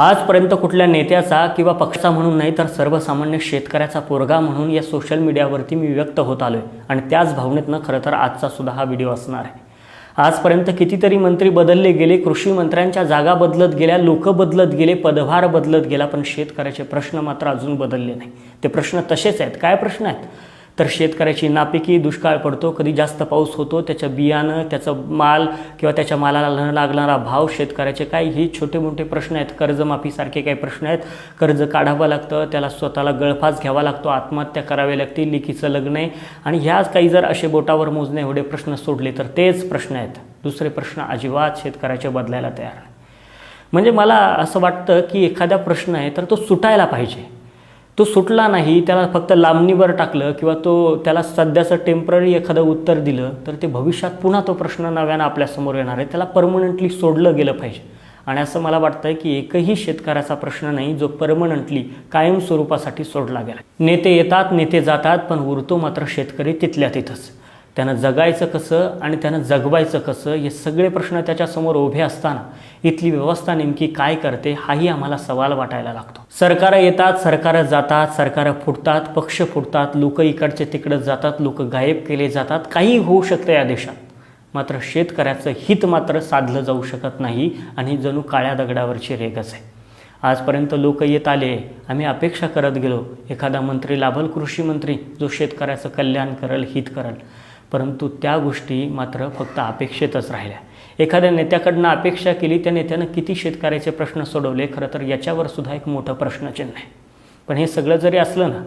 आजपर्यंत कुठल्या नेत्याचा किंवा पक्षाचा म्हणून नाही तर सर्वसामान्य शेतकऱ्याचा पोरगा म्हणून या सोशल मीडियावरती मी व्यक्त होत आलो आहे आणि त्याच भावनेतनं खरं तर आजचा सुद्धा हा व्हिडिओ असणार आहे. आजपर्यंत कितीतरी मंत्री बदलले गेले कृषी मंत्र्यांच्या जागा बदलत गेल्या लोक बदलत गेले पदभार बदलत गेला पण शेतकऱ्याचे प्रश्न मात्र अजून बदलले नाही. ते प्रश्न तसेच आहेत. काय प्रश्न आहेत? तर शेतकऱ्याची नापिकी दुष्काळ पडतो कधी जास्त पाऊस होतो त्याचं बियाणं त्याचं माल किंवा त्याच्या मालाला न लागणारा भाव शेतकऱ्याचे काय? ही छोटे मोठे प्रश्न आहेत. कर्जमाफीसारखे काही प्रश्न आहेत. कर्ज काढावं लागतं त्याला स्वतःला गळफास घ्यावा लागतो आत्महत्या करावी लागते लिकीचं लग्न आहे. आणि ह्याच काही जर असे बोटावर मोजणे एवढे प्रश्न सोडले तर तेच प्रश्न आहेत. दुसरे प्रश्न अजिबात शेतकऱ्याचे बदलायला तयार नाही. म्हणजे मला असं वाटतं की एखादा प्रश्न आहे तर तो सुटायला पाहिजे. तो सुटला नाही त्याला फक्त लांबणीवर टाकलं किंवा तो त्याला सध्याचं टेंपररी एखादं उत्तर दिलं तर ते भविष्यात पुन्हा तो प्रश्न नव्यानं आपल्यासमोर येणार आहे. त्याला परमनंटली सोडलं गेलं पाहिजे. आणि असं मला वाटतं आहे की एकही शेतकऱ्याचा प्रश्न नाही जो परमनंटली कायम स्वरूपासाठी सोडला गेला. नेते येतात नेते जातात पण उरतो मात्र शेतकरी तिथल्या तिथंच. त्यानं जगायचं कसं आणि त्यानं जगवायचं कसं हे सगळे प्रश्न त्याच्यासमोर उभे असताना इथली व्यवस्था नेमकी काय करते हाही आम्हाला सवाल वाटायला लागतो. सरकारं येतात सरकारं जातात सरकारं फुटतात पक्ष फुटतात लोक इकडचे तिकडं जातात लोक गायब केले जातात काही होऊ शकतं या देशात. मात्र शेतकऱ्याचं हित मात्र साधलं जाऊ शकत नाही आणि जणू काळ्या दगडावरची रेगच आहे. आजपर्यंत लोक येत आले आम्ही अपेक्षा करत गेलो एखादा मंत्री लाभल कृषी मंत्री जो शेतकऱ्याचं कल्याण करल हित करल. परंतु त्या गोष्टी मात्र फक्त अपेक्षेतच राहिल्या. एखाद्या नेत्याकडनं अपेक्षा केली त्या नेत्यानं किती शेतकऱ्याचे प्रश्न सोडवले खरं तर याच्यावर सुद्धा एक मोठं प्रश्नचिन्ह आहे. पण हे सगळं जरी असलं ना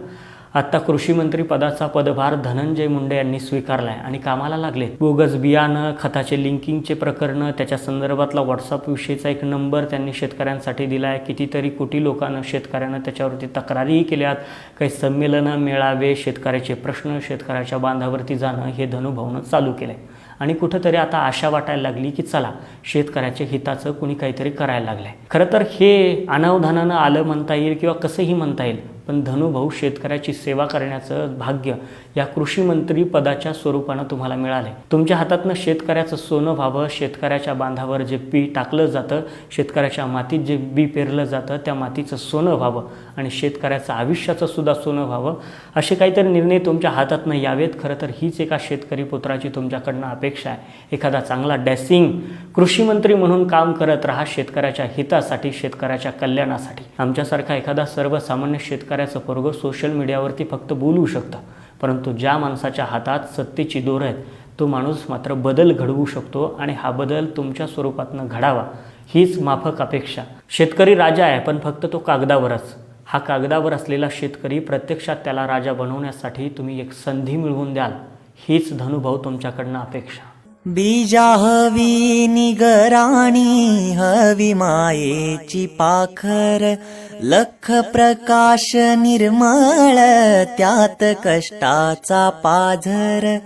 आत्ता कृषीमंत्री पदाचा पदभार धनंजय मुंडे यांनी स्वीकारला आहे आणि कामाला लागले बोगस बियाणं खताचे लिंकिंगचे प्रकरणं त्याच्या संदर्भातला व्हॉट्सअपविषयीचा एक नंबर त्यांनी शेतकऱ्यांसाठी दिला आहे कितीतरी कोटी लोकांना शेतकऱ्यांना त्याच्यावरती तक्रारीही केल्यात. काही संमेलनं मेळावे शेतकऱ्याचे प्रश्न शेतकऱ्याच्या बांधावरती जाणं हे धनुभावनं चालू केलं आहे आणि कुठंतरी आता आशा वाटायला लागली की चला शेतकऱ्याच्या हिताचं कुणी काहीतरी करायला लागलं आहे खरं तर हे अनावधानानं आलं म्हणता येईल किंवा कसंही म्हणता येईल पण धनुभाऊ शेतकऱ्याची सेवा करण्याचं भाग्य या कृषी मंत्री पदाच्या स्वरूपानं तुम्हाला मिळाले तुमच्या हातातनं शेतकऱ्याचं सोनं व्हावं शेतकऱ्याच्या बांधावर जे बी टाकलं जातं शेतकऱ्याच्या मातीत जे बी पेरलं जातं त्या मातीचं सोनं व्हावं आणि शेतकऱ्याचं आयुष्याचं सुद्धा सोनं व्हावं असे काहीतरी निर्णय तुमच्या हातातनं यावेत. खरं तर हीच एका शेतकरी पुत्राची तुमच्याकडनं अपेक्षा आहे. एखादा चांगला डॅसिंग कृषीमंत्री म्हणून काम करत राहा शेतकऱ्याच्या हितासाठी शेतकऱ्याच्या कल्याणासाठी. आमच्यासारखा एखादा सर्वसामान्य शेतकरी शेतकऱ्याचं पोरगं सोशल मीडियावरती फक्त बोलू शकतं. परंतु ज्या माणसाच्या हातात सत्तेची दोर आहेत तो माणूस मात्र बदल घडवू शकतो आणि हा बदल तुमच्या स्वरूपातनं घडावा हीच माफक अपेक्षा. शेतकरी राजा आहे पण फक्त तो कागदावरच. हा कागदावर असलेला शेतकरी प्रत्यक्षात त्याला राजा बनवण्यासाठी तुम्ही एक संधी मिळवून द्याल हीच धनुभाव तुमच्याकडनं अपेक्षा. बीजा हवी निगराणी हवी मायेची पाखर. लख प्रकाश निर्मळ त्यात कष्टाचा पाझर.